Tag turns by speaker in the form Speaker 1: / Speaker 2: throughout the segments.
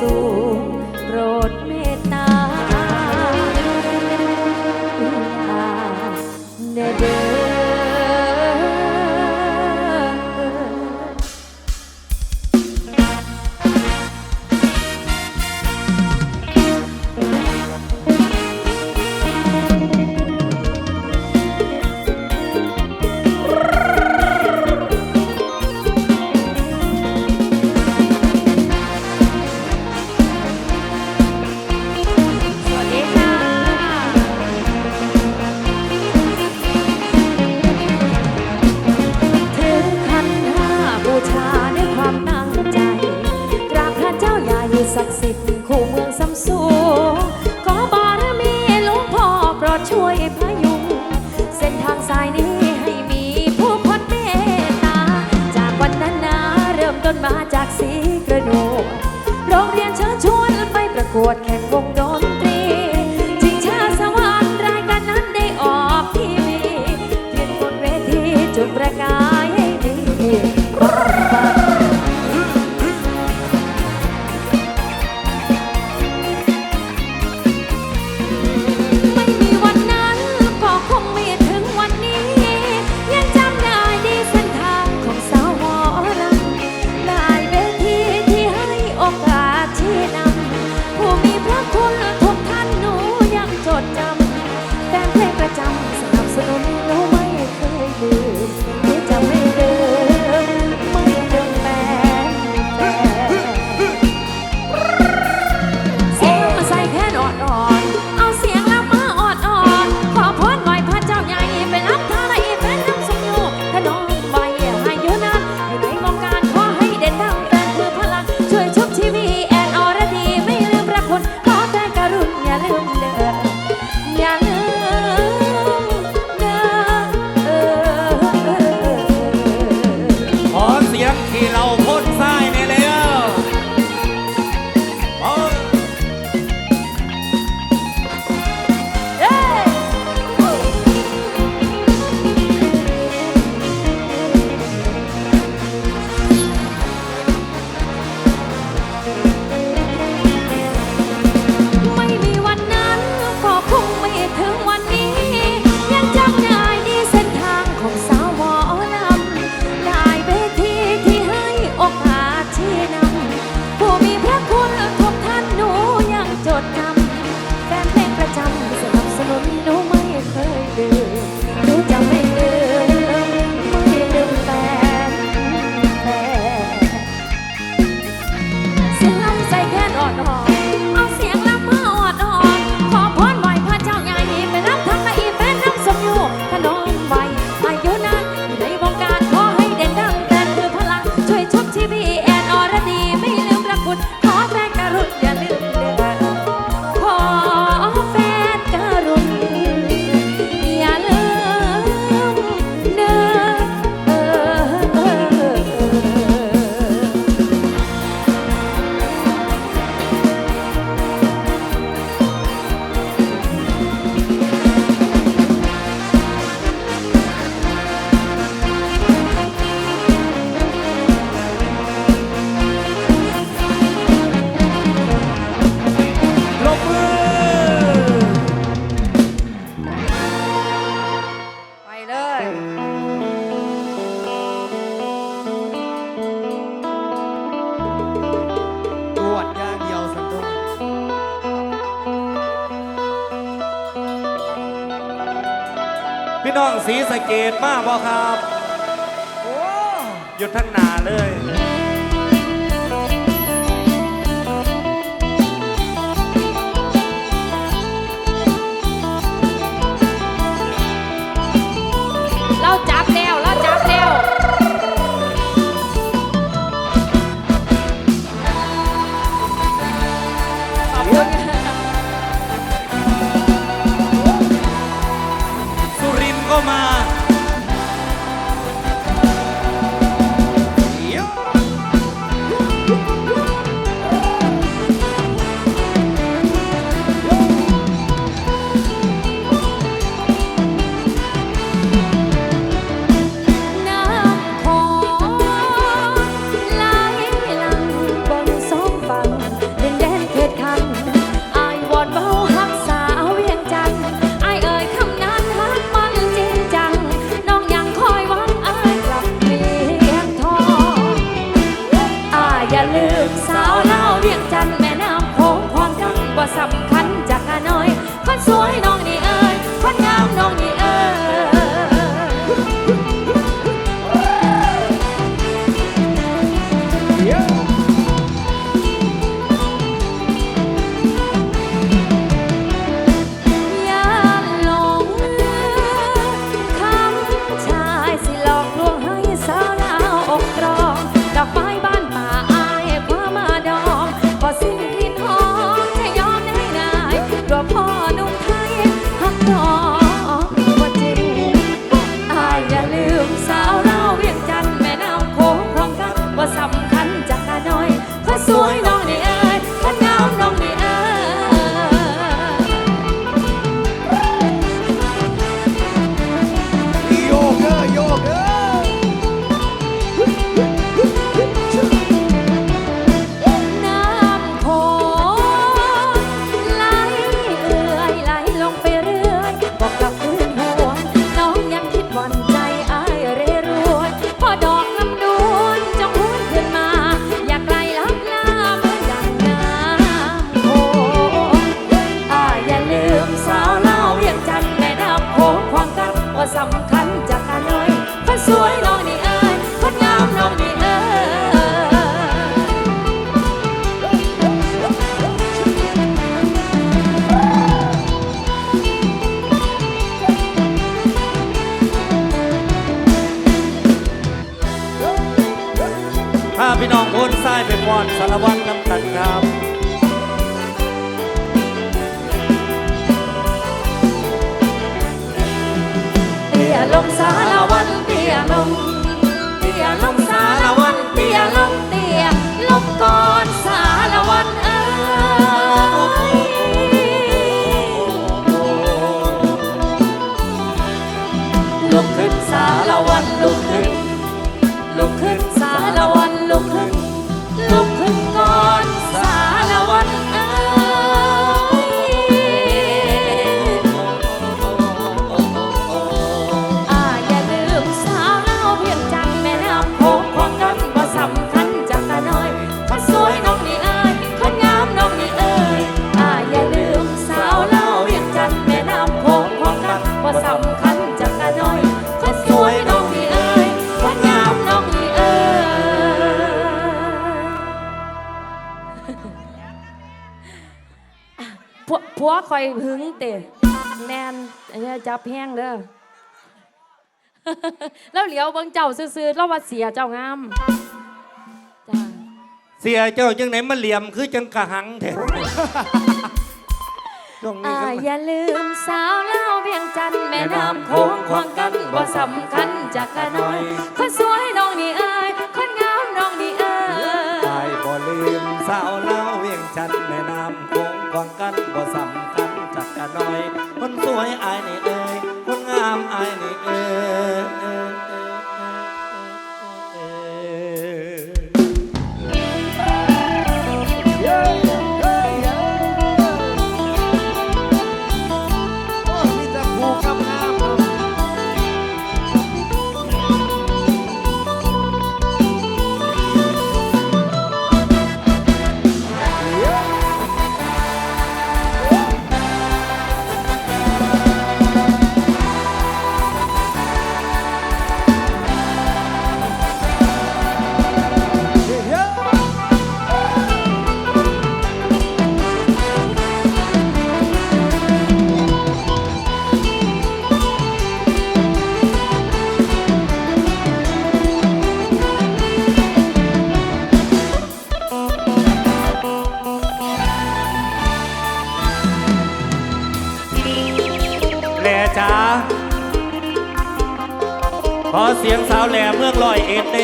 Speaker 1: สูงโปรด ต้นมาจากสีกระดูกโรงเรียนเชิญชวนไปประกวดแข่งวงดนตรีจิงชาสวรรค์รายการนั้นได้ออกทีวีเพียงบนเวทีจุดประกายให้ดี พี่น้องสี
Speaker 2: สะ
Speaker 1: เกดมาก
Speaker 2: พอครับหยุดทั้งนาเลย
Speaker 1: ลง
Speaker 2: สารวัน
Speaker 1: เตี้ยลงเตี้ยลงสารวันเตี้ยลง อยหึงเตะแมนอย่าจับแห้งเด้อแล้วเหลียวเบิ่งเจ้าซื่อๆแล้วว่าเสียเจ้างามจ้า
Speaker 2: เสียเจ้าจังไหนมาเหลี่ยมคือจังกะหังแท้ตรงนี้
Speaker 1: อ่า
Speaker 2: ก็
Speaker 1: อย่าลืมสาวเล่าวเวียงจันทน์แม่น้ำโขงควงกันบ่สำคัญจากกะน้อยคนสวยน้องนี่เอ้ยคนงามน้องนี่เอ้ย
Speaker 2: ตายบ่ลืมสาวเล่าเวียงจันทน์แม่น้ำคงกวางกันบ่สำ คัญจักกะน้อย คนสวยอายนี่เอ้ยคนงามอายนี่เอ้ย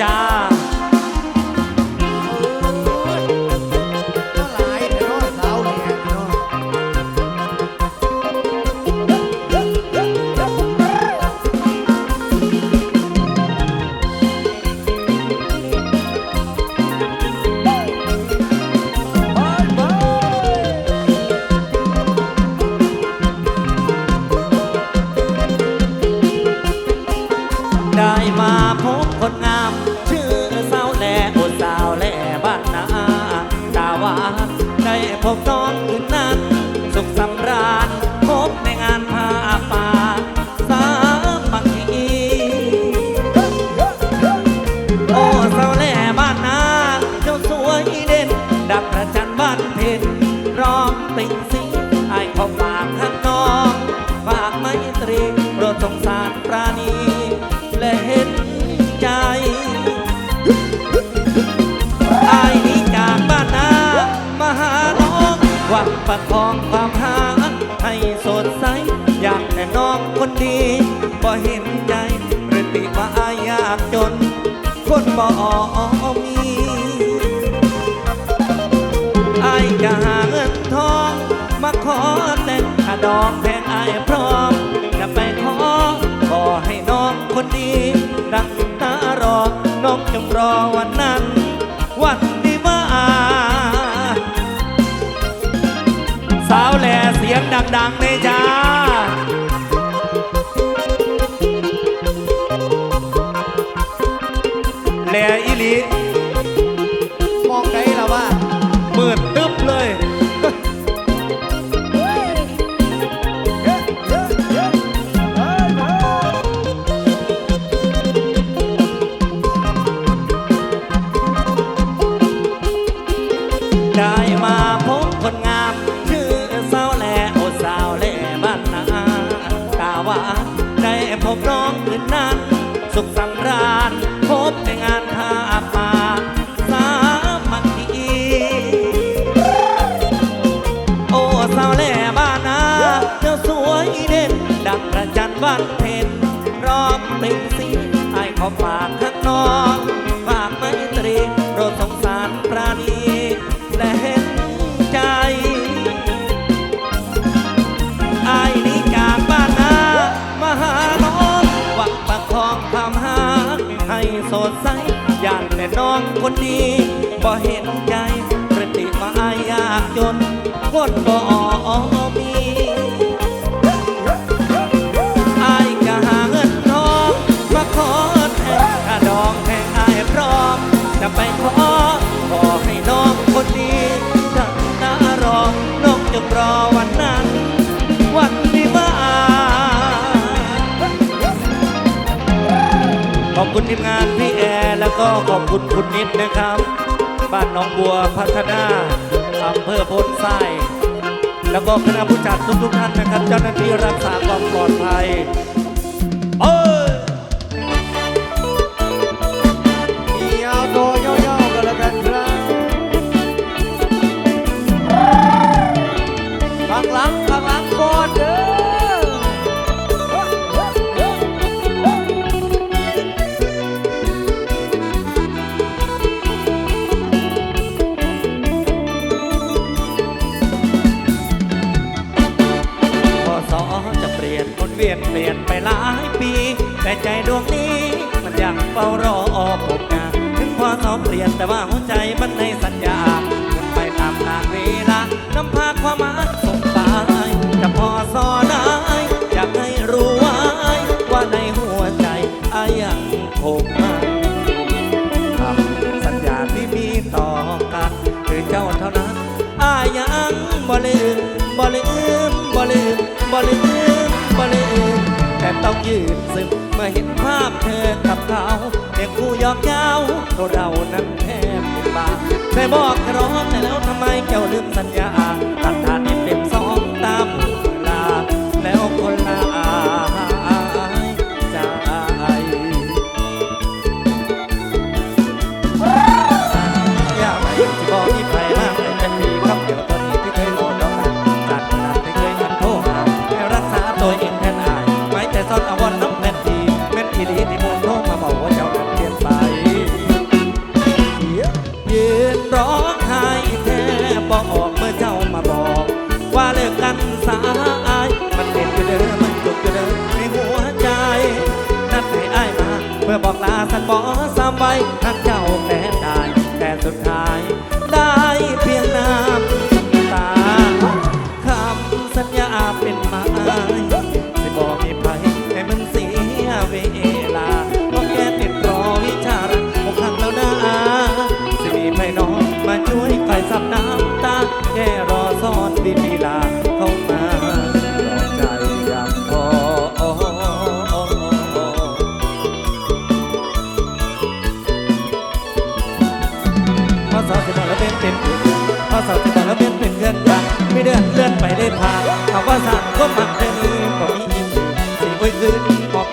Speaker 2: จ้า พบน้องคืนนั้น ประคองความหาให้สดใส อยากแต่น้องคนดีบ่เห็นใจหรือติว่าอายากจน คนบ่มีอายจะหาเงินทอง มาขอแต่งขาดองแพงอายพร้อม จะไปขอขอให้น้องคนดี ดังตารอน้องจงรอวันนั้น ดังๆเลยจ้าแหล่อีหลีำราญพบในงานท่าป่าสามัคคีโอ้สาวแหล่บ้านนาเจ้าสวยเด่น ดังประจันวันเพ็ญรอบเป็นสีไอ้ขอฝา สดใสอย่างแต่น้องคนดีบ่เห็นใจประติว่าอายยากจนคนบ่มีอายก็หาเงินทองมาขอแทนถ้าดองแทงอายพร้อม จะไปขอขอให้น้องคนดีจังนารอน้องจะรอวันนั้น วันวิวาขอบคุณทีมงาน ขอบคุณคุณนิดนะครับ บ้านหนองบัวพัฒนาอำเภอพนทรายแล้วก็คณะผู้จัดทุกๆท่านนะครับ เจ้าหน้าที่รักษาความปลอดภัย จะพอสอได้ อยากให้รู้ไว้ว่าในหัวใจอายังคงมันคำสัญญาที่มีต่อกันคือเจ้าเท่านั้นอายังบ่ลืมบ่ลืมบ่ลืมบ่ลืมบ่ลืมแต่ต้องยืนซึมเมื่อเห็นภาพเธอกับเขาเด็กคู่ยอกเย้าตัวเรานั้นแทบเป็นบาได้บอกร้องแต่แล้วทำไมเจ้าลืมสัญญาตัด